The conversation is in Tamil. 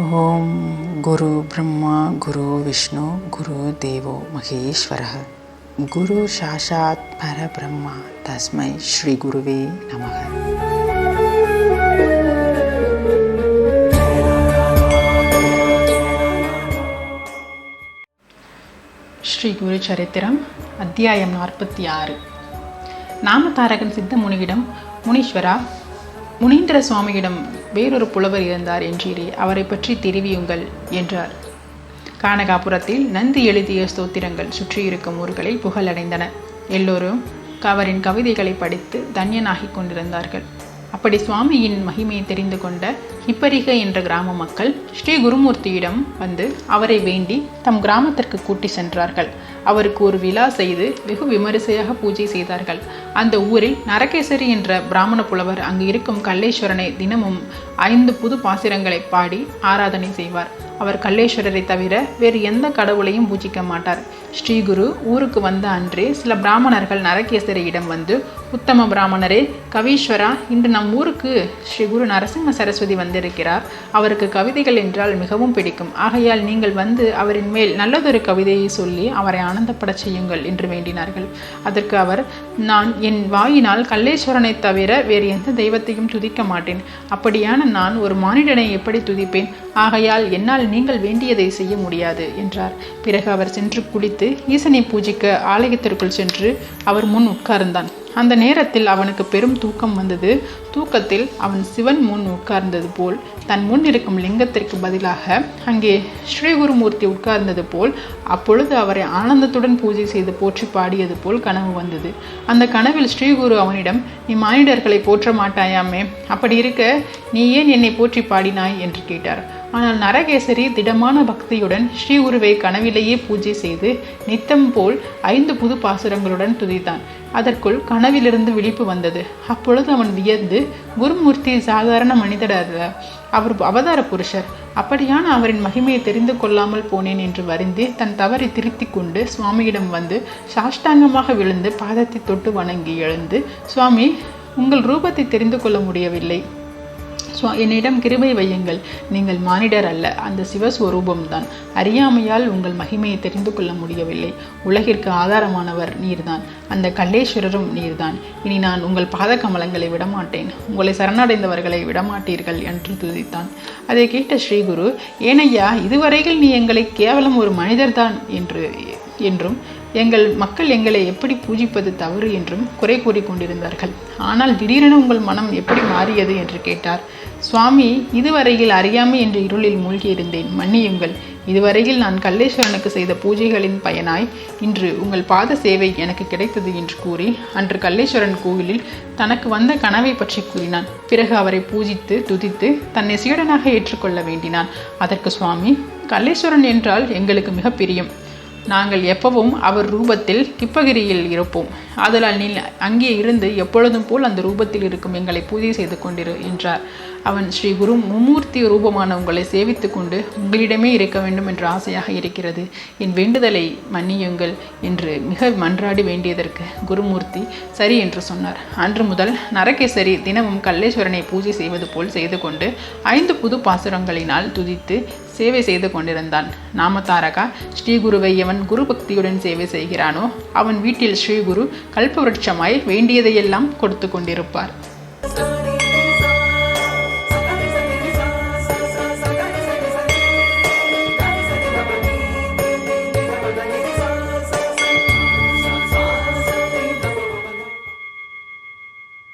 ஓம் குரு பிரம்மா குரு விஷ்ணு குரு தேவோ மகேஸ்வர குரு சாஷாத் பரபிரம்மா தஸ்மை ஸ்ரீ குருவே நமக. ஸ்ரீ குரு சரித்திரம் அத்தியாயம் நாற்பத்தி ஆறு நாமதாரகன் சித்த முனியிடம் முனீஸ்வரா முனீந்திர சுவாமியிடம் வேறொரு புலவர் இருந்தார் என்றீரே அவரை பற்றி தெரிவியுங்கள் என்றார். கானகாபுரத்தில் நந்தி எழுதிய ஸ்தோத்திரங்கள் சுற்றியிருக்கும் ஊர்களில் புகழடைந்தன. எல்லோரும் அவரின் கவிதைகளை படித்து தன்யனாகிக் கொண்டிருந்தார்கள். அப்படி சுவாமியின் மகிமையை தெரிந்து கொண்ட ஹிப்பரிக என்ற கிராம மக்கள் ஸ்ரீ குருமூர்த்தியிடம் வந்து அவரை வேண்டி தம் கிராமத்திற்கு கூட்டி சென்றார்கள். அவருக்கு ஒரு விழா செய்து வெகு விமரிசையாக பூஜை செய்தார்கள். அந்த ஊரில் நரகேசரி என்ற பிராமண புலவர் அங்கு இருக்கும் கல்லேஸ்வரனை தினமும் ஐந்து புது பாசிரங்களை பாடி ஆராதனை செய்வார். அவர் கல்லேஸ்வரரை தவிர வேறு எந்த கடவுளையும் பூஜிக்க மாட்டார். ஸ்ரீகுரு ஊருக்கு வந்த அன்றே சில பிராமணர்கள் நரகேசரியிடம் வந்து உத்தம பிராமணரே கவீஸ்வரா இன்று நம் ஊருக்கு ஸ்ரீ குரு நரசிம்ம சரஸ்வதி வந்திருக்கிறார். அவருக்கு கவிதைகள் என்றால் மிகவும் பிடிக்கும். ஆகையால் நீங்கள் வந்து அவரின் மேல் நல்லதொரு கவிதையை சொல்லி அவரை ஆனந்தப்படச் செய்யுங்கள் என்று வேண்டினார்கள். அதற்கு அவர் நான் என் வாயினால் கல்லேஸ்வரனை தவிர வேறு எந்த தெய்வத்தையும் துதிக்க மாட்டேன். அப்படியான நான் ஒரு மானிடனை எப்படி துதிப்பேன்? ஆகையால் என்னால் நீங்கள் வேண்டியதை செய்ய முடியாது என்றார். பிறகு அவர் சென்று குளித்து ஈசனை பூஜிக்க ஆலயத்திற்குள் சென்று அவர் முன் உட்கார்ந்தான். அந்த நேரத்தில் அவனுக்கு பெரும் தூக்கம் வந்தது. தூக்கத்தில் அவன் சிவன் முன் உட்கார்ந்தது போல் தன் முன் இருக்கும் லிங்கத்திற்கு பதிலாக அங்கே ஸ்ரீகுருமூர்த்தி உட்கார்ந்தது போல் அப்பொழுது அவரை ஆனந்தத்துடன் பூஜை செய்து போற்றி பாடியது போல் கனவு வந்தது. அந்த கனவில் ஸ்ரீகுரு அவனிடம் நீ மானிடர்களை போற்ற மாட்டாயாமே அப்படி இருக்க நீ ஏன் என்னை போற்றி பாடினாய்? என்று கேட்டார். ஆனால் நரகேசரி திடமான பக்தியுடன் ஸ்ரீகுருவை கனவிலேயே பூஜை செய்து நித்தம் போல் ஐந்து புது பாசுரங்களுடன் துதித்தான். அதற்குள் கனவிலிருந்து விழிப்பு வந்தது. அப்பொழுது அவன் வியந்து குருமூர்த்தி சாதாரண மனிதர் அல்ல அவர் அவதார புருஷர். அப்படியான அவரின் மகிமையை தெரிந்து கொள்ளாமல் போனேன் என்று வருந்தி தன் தவறை திருத்தி கொண்டு சுவாமியிடம் வந்து சாஷ்டாங்கமாக விழுந்து பாதத்தை தொட்டு வணங்கி எழுந்து சுவாமி உங்கள் ரூபத்தை தெரிந்து கொள்ள முடியவில்லை. என்னிடம் கிருபை வையுங்கள். நீங்கள் மானிடர் அல்ல அந்த சிவஸ்வரூபம்தான். அறியாமையால் உங்கள் மகிமையை தெரிந்து கொள்ள முடியவில்லை. உலகிற்கு ஆதாரமானவர் நீர்தான். அந்த கல்லேஸ்வரரும் நீர்தான். இனி நான் உங்கள் பாத கமலங்களை விடமாட்டேன். உங்களை சரணடைந்தவர்களை விடமாட்டீர்கள் என்று துதித்தான். அதை கேட்ட ஸ்ரீகுரு ஏனையா இதுவரையில் நீ எங்களை கேவலம் ஒரு மனிதர்தான் என்று என்றும் எங்கள் மக்கள் எங்களை எப்படி பூஜிப்பது தவறு என்றும் குறை கூறிக்கொண்டிருந்தார்கள். ஆனால் திடீரென உங்கள் மனம் எப்படி மாறியது? என்று கேட்டார். சுவாமி இதுவரையில் அறியாமை என்ற இருளில் மூழ்கியிருந்தேன். மன்னியுங்கள். இதுவரையில் நான் கல்லேஸ்வரனுக்கு செய்த பூஜைகளின் பயனாய் இன்று உங்கள் பாத சேவை எனக்கு கிடைத்தது என்று கூறி அன்று கல்லேஸ்வரன் கோவிலில் தனக்கு வந்த கனவை பற்றி கூறினான். பிறகு அவரை பூஜித்து துதித்து தன்னை சீடனாக ஏற்றுக்கொள்ள வேண்டினான். அதற்கு சுவாமி கல்லேஸ்வரன் என்றால் எங்களுக்கு மிக பிரியம். நாங்கள் எப்பவும் அவர் ரூபத்தில் கிப்பகிரியில் இருப்போம். ஆதலால் நீ அங்கே இருந்து எப்பொழுதும் போல் அந்த ரூபத்தில் இருக்கும் எங்களை பூஜை செய்து கொண்டிரு என்றார். அவன் ஸ்ரீ குரு மும்மூர்த்தி ரூபமான உங்களை சேவித்து கொண்டு உங்களிடமே இருக்க வேண்டும் என்ற ஆசையாக இருக்கிறது. என் வேண்டுதலை மன்னியுங்கள் என்று மிக மன்றாடி வேண்டியதற்கு குருமூர்த்தி சரி என்று சொன்னார். அன்று முதல் நரகேசரி தினமும் கல்லேஸ்வரனை பூஜை செய்வது போல் செய்து கொண்டு ஐந்து புது பாசுரங்களினால் துதித்து சேவை செய்து கொண்டிருந்தான். நாமதாரகா ஸ்ரீகுருவை எவன் குரு பக்தியுடன் சேவை செய்கிறானோ அவன் வீட்டில் ஸ்ரீகுரு கல்பவருட்சமாய் வேண்டியதையெல்லாம் கொடுத்து கொண்டிருப்பார்.